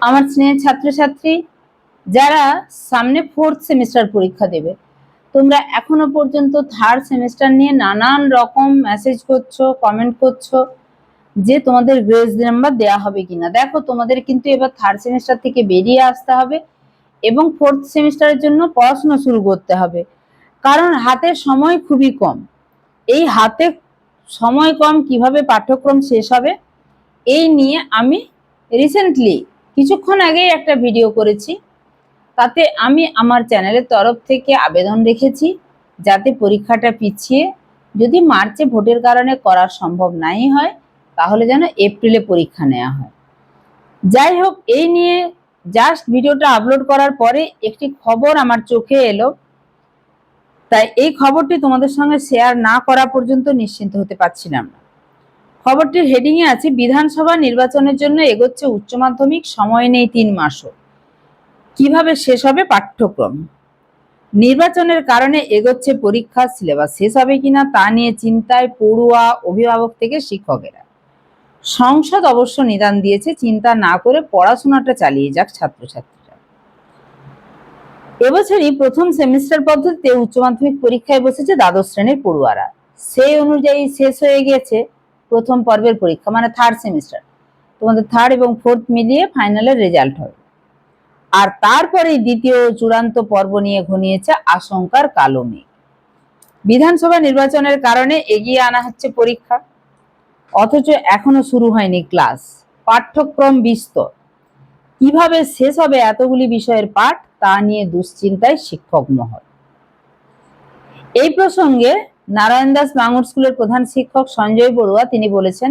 আমার স্নেহের ছাত্রছাত্রী, যারা সামনে ফোর্থ সেমিস্টার পরীক্ষা দেবে, তোমরা এখনও পর্যন্ত থার্ড সেমিস্টার নিয়ে নানান রকম মেসেজ করছ কমেন্ট করছ, যে তোমাদের গ্রেস নাম্বার দেওয়া হবে কিনা। দেখো, তোমাদের কিন্তু এবার থার্ড সেমিস্টার থেকে বেরিয়ে আসতে হবে এবং ফোর্থ সেমিস্টারের জন্য পড়াশোনা শুরু করতে হবে। কারণ হাতে সময় খুবই কম। এই হাতে সময় কম কীভাবে পাঠ্যক্রম শেষ হবে, এই নিয়ে আমি রিসেন্টলি কিছুক্ষণ আগেই একটা ভিডিও করেছি। তাতে আমি আমার চ্যানেলের তরফ থেকে আবেদন রেখেছি যাতে পরীক্ষাটা পিছিয়ে যদি মার্চে ভোটের কারণে করা সম্ভব নাই হয়, তাহলে যেন এপ্রিলে পরীক্ষা নেওয়া হয়। যাই হোক, এই নিয়ে জাস্ট ভিডিওটা আপলোড করার পরে একটি খবর আমার চোখে এলো। তাই এই খবরটি তোমাদের সঙ্গে শেয়ার না করা পর্যন্ত নিশ্চিন্ত হতে পারছিলাম না। খবরটির হেডিংয়ে আছে, বিধানসভা নির্বাচনের জন্য এগোচ্ছে উচ্চ মাধ্যমিক, সময় নেই তিন মাসও। কীভাবে শেষ হবে পাঠ্যক্রম? নির্বাচনের কারণে এগোচ্ছে পরীক্ষা সিলেবাস শেষ হবে কিনা তা নিয়ে চিন্তায় পড়ুয়া অভিভাবক থেকে শিক্ষকেরা। সংসদ অবশ্য নিদান দিয়েছে, চিন্তা না করে পড়াশোনাটা চালিয়ে যাক ছাত্রছাত্রীরা। এবছরই প্রথম সেমিস্টার পদ্ধতিতে উচ্চ মাধ্যমিক পরীক্ষায় বসেছে দ্বাদশ শ্রেণির পড়ুয়ারা। সেই অনুযায়ী শেষ হয়ে গেছে প্রথম পর্বের পরীক্ষা মানে থার্ড সেমিস্টার তোমাদের থার্ড এবং ফোর্থ মিলিয়ে ফাইনালের রেজাল্ট হবে। আর তারপরে দ্বিতীয় চূড়ান্ত পর্ব নিয়ে ঘনিয়েছে আশঙ্কার কালো মেঘ। বিধানসভা নির্বাচনের কারণে এগিয়ে আনা হচ্ছে পরীক্ষা, অথচ এখনও শুরু হয়নি ক্লাস পাঠ্যক্রম বিস্তর। কীভাবে শেষ হবে এতগুলি বিষয়ের পাঠ, তা নিয়ে দুশ্চিন্তায় শিক্ষক মহল। এই প্রসঙ্গে নারায়ণ দাস বাঙুর স্কুলের প্রধান শিক্ষক সঞ্জয় বড়ুয়া তিনি বলেছেন,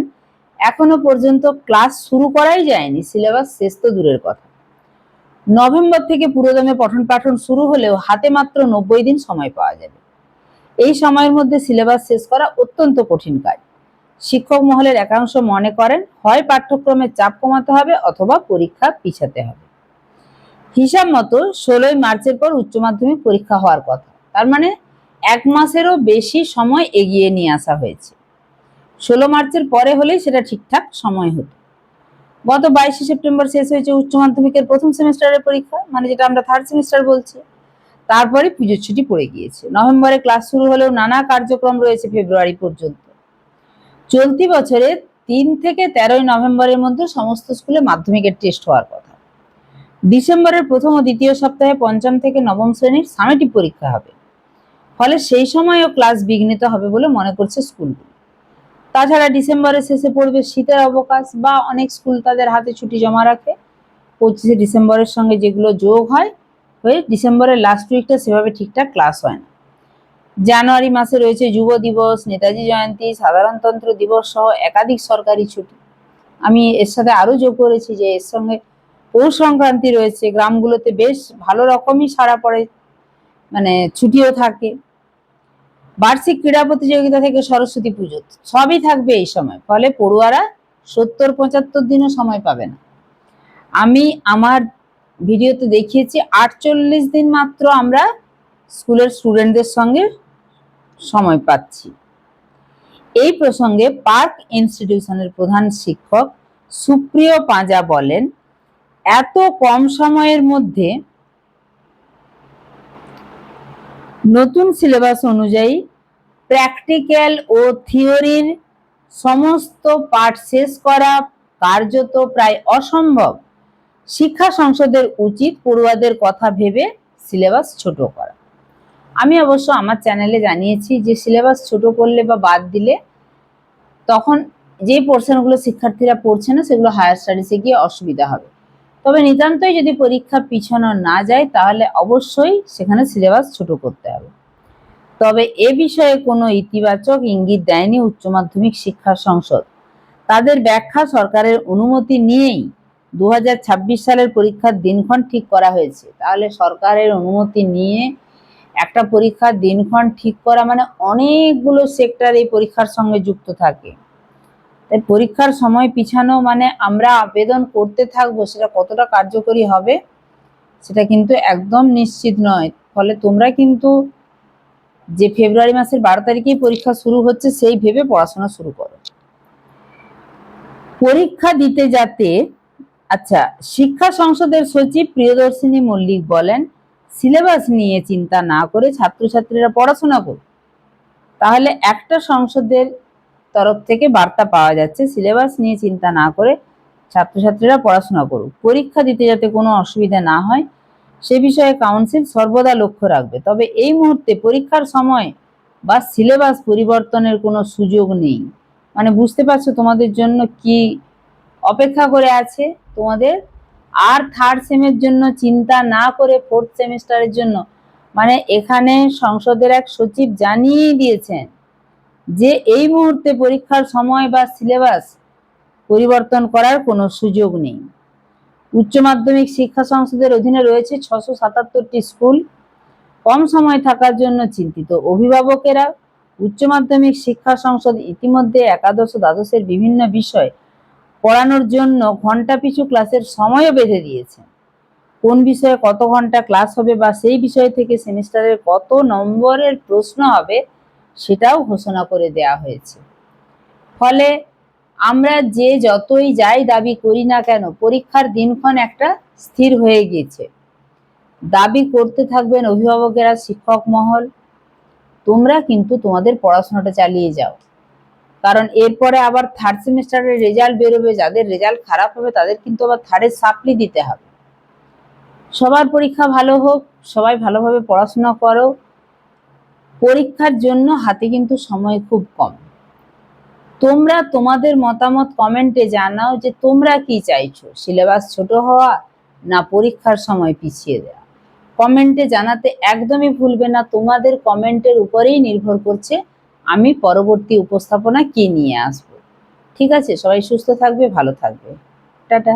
এখনও পর্যন্ত ক্লাস শুরু করাই যায়নি, সিলেবাস শেষ তো দূরের কথা। নভেম্বর থেকে পুরোদমে পঠন পাঠন শুরু হলেও হাতে মাত্র নব্বই দিন সময় পাওয়া যাবে। এই সময়ের মধ্যে সিলেবাস শেষ করা অত্যন্ত কঠিন কাজ। শিক্ষক মহলের একাংশ মনে করেন, হয় পাঠ্যক্রমের চাপ কমাতে হবে অথবা পরীক্ষা পিছাতে হবে। হিসাব মতো ষোলোই মার্চের পর উচ্চ মাধ্যমিক পরীক্ষা হওয়ার কথা। তার মানে এক মাসেরও বেশি সময় এগিয়ে নিয়ে আসা হয়েছে। ষোলো মার্চের পরে হলেই সেটা ঠিকঠাক সময় হতো। গত বাইশে সেপ্টেম্বর শেষ হয়েছে উচ্চ মাধ্যমিকের প্রথম সেমিস্টারের পরীক্ষা মানে যেটা আমরা থার্ড সেমিস্টার বলছি। তারপরে পুজোর ছুটি পড়ে গিয়েছে। নভেম্বরে ক্লাস শুরু হলেও নানা কার্যক্রম রয়েছে ফেব্রুয়ারি পর্যন্ত। চলতি বছরে তিন থেকে তেরোই নভেম্বরের মধ্যে সমস্ত স্কুলে মাধ্যমিকের টেস্ট হওয়ার কথা। ডিসেম্বরের প্রথম ও দ্বিতীয় সপ্তাহে পঞ্চম থেকে নবম শ্রেণির সামেটিক পরীক্ষা হবে। ফলে সেই সময়ও ক্লাস বিঘ্নিত হবে বলে মনে করছে স্কুলগুলো তাছাড়া ডিসেম্বরের শেষে পড়বে শীতের অবকাশ বা অনেক স্কুল তাদের হাতে ছুটি জমা রাখে। পঁচিশে ডিসেম্বরের সঙ্গে যেগুলো যোগ হয়, হয়ে ডিসেম্বরের লাস্ট উইকটা সেভাবে ঠিকঠাক ক্লাস হয় না। জানুয়ারি মাসে রয়েছে যুব দিবস, নেতাজি জয়ন্তী সাধারণতন্ত্র দিবস সহ একাধিক সরকারি ছুটি। আমি এর সাথে আরও যোগ করেছি যে এর সঙ্গে পৌষ সংক্রান্তি রয়েছে, গ্রামগুলোতে বেশ ভালো রকমই সারা পড়ে মানে ছুটিও থাকে। বার্ষিক ক্রীড়া প্রতিযোগিতা থেকে সরস্বতী পুজো, সবই থাকবে এই সময়। ফলে পড়ুয়ারা সত্তর পঁচাত্তর দিনও সময় পাবে না। আমি আমার ভিডিওতে দেখিয়েছি, আটচল্লিশ দিন মাত্র আমরা স্কুলের স্টুডেন্টদের সঙ্গে সময় পাচ্ছি। এই প্রসঙ্গে পার্ক ইনস্টিটিউশনের প্রধান শিক্ষক সুপ্রিয় পাঁজা বলেন, এত কম সময়ের মধ্যে নতুন সিলেবাস অনুযায়ী প্র্যাকটিক্যাল ও থিওরির সমস্ত পাঠ শেষ করা কার্যত প্রায় অসম্ভব। শিক্ষা সংসদের উচিত পড়ুয়াদের কথা ভেবে সিলেবাস ছোট করা। আমি অবশ্য আমার চ্যানেলে জানিয়েছি যে সিলেবাস ছোট করলে বা বাদ দিলে তখন যে পোর্শনগুলো শিক্ষার্থীরা পড়ছে না, সেগুলো হায়ার স্টাডিজে গিয়ে অসুবিধা হবে। তবে নিতান্তই যদি পরীক্ষা পিছানো না যায়, তাহলে অবশ্যই সেখানে সিলেবাস ছোট করতে হবে। তবে এ বিষয়ে কোনো ইতিবাচক ইঙ্গিত দেয়নি উচ্চ মাধ্যমিক শিক্ষা সংসদ। তাদের ব্যাখ্যা সরকারের অনুমতি নিয়েই দু হাজার ছাব্বিশ সালের পরীক্ষার দিনক্ষণ ঠিক করা হয়েছে। তাহলে সরকারের অনুমতি নিয়ে একটা পরীক্ষার দিনক্ষণ ঠিক করা মানে অনেকগুলো সেক্টর এই পরীক্ষার সঙ্গে যুক্ত থাকে। তাই পরীক্ষার সময় পিছানো মানে আমরা আবেদন করতে থাকব, সেটা কতটা কার্যকরী হবে সেটা কিন্তু একদম নিশ্চিত নয়। ফলে তোমরা কিন্তু যে ফেব্রুয়ারি মাসের বারো তারিখেই পরীক্ষা শুরু হচ্ছে, সেই ভেবে পড়াশোনা শুরু করো। পরীক্ষা দিতে যাতে আচ্ছা শিক্ষা সংসদের সচিব প্রিয়দর্শিনী মল্লিক বলেন, সিলেবাস নিয়ে চিন্তা না করে ছাত্রছাত্রীরা পড়াশোনা করুক তাহলে একটা সংসদের তরফ থেকে বার্তা পাওয়া যাচ্ছে। সিলেবাস নিয়ে চিন্তা না করে ছাত্রছাত্রীরা পড়াশোনা করুক। পরীক্ষা দিতে যাতে কোনো অসুবিধা না হয়, সে বিষয়ে কাউন্সিল সর্বদা লক্ষ্য রাখবে। তবে এই মুহূর্তে পরীক্ষার সময় বা সিলেবাস পরিবর্তনের কোনো সুযোগ নেই। মানে বুঝতে পারছ তোমাদের জন্য কি অপেক্ষা করে আছে? তোমাদের আর থার্ড সেমের জন্য চিন্তা না করে ফোর্থ সেমিস্টারের জন্য। মানে এখানে সংসদের এক সচিব জানিয়ে দিয়েছেন যে এই মুহূর্তে পরীক্ষার সময় বা সিলেবাস পরিবর্তন করার কোনো সুযোগ নেই। উচ্চ মাধ্যমিক শিক্ষা সংসদের অধীনে রয়েছে ছশো সাতাত্তরটি স্কুল। কম সময় থাকার জন্য চিন্তিত অভিভাবকেরা। উচ্চ মাধ্যমিক শিক্ষা সংসদ ইতিমধ্যে একাদশ দ্বাদশের বিভিন্ন বিষয় পড়ানোর জন্য ঘণ্টা পিছু ক্লাসের সময়ও বেঁধে দিয়েছে। কোন বিষয়ে কত ঘণ্টা ক্লাস হবে বা সেই বিষয় থেকে সেমিস্টারের কত নম্বরের প্রশ্ন হবে সেটাও ঘোষণা করে দেয়া হয়েছে। ফলে আমরা যে যতই যাই দাবি করি না কেন, পরীক্ষার দিনক্ষণ একটা স্থির হয়ে গিয়েছে। দাবি করতে থাকবেন অভিভাবকেরা, শিক্ষক মহল, তোমরা কিন্তু তোমাদের পড়াশোনাটা চালিয়ে যাও। কারণ এরপরে আবার থার্ড সেমিস্টারের রেজাল্ট বেরোবে, যাদের রেজাল্ট খারাপ হবে, তাদের কিন্তু আবার থার্ডের সাপ্লি দিতে হবে। সবার পরীক্ষা ভালো হোক, সবাই ভালোভাবে পড়াশোনা করো পরীক্ষার জন্য হাতে কিন্তু সময় খুব কম। তোমরা তোমাদের মতামত কমেন্টে জানাও যে তোমরা কি চাইছো, সিলেবাস ছোট হওয়া না পরীক্ষার সময় পিছিয়ে দেওয়া? কমেন্টে জানাতে একদমই ভুলবে না, তোমাদের কমেন্টের উপরেই নির্ভর করছে আমি পরবর্তী উপস্থাপনা কি নিয়ে আসব। ঠিক আছে, সবাই সুস্থ থাকবে, ভালো থাকবে। টাটা।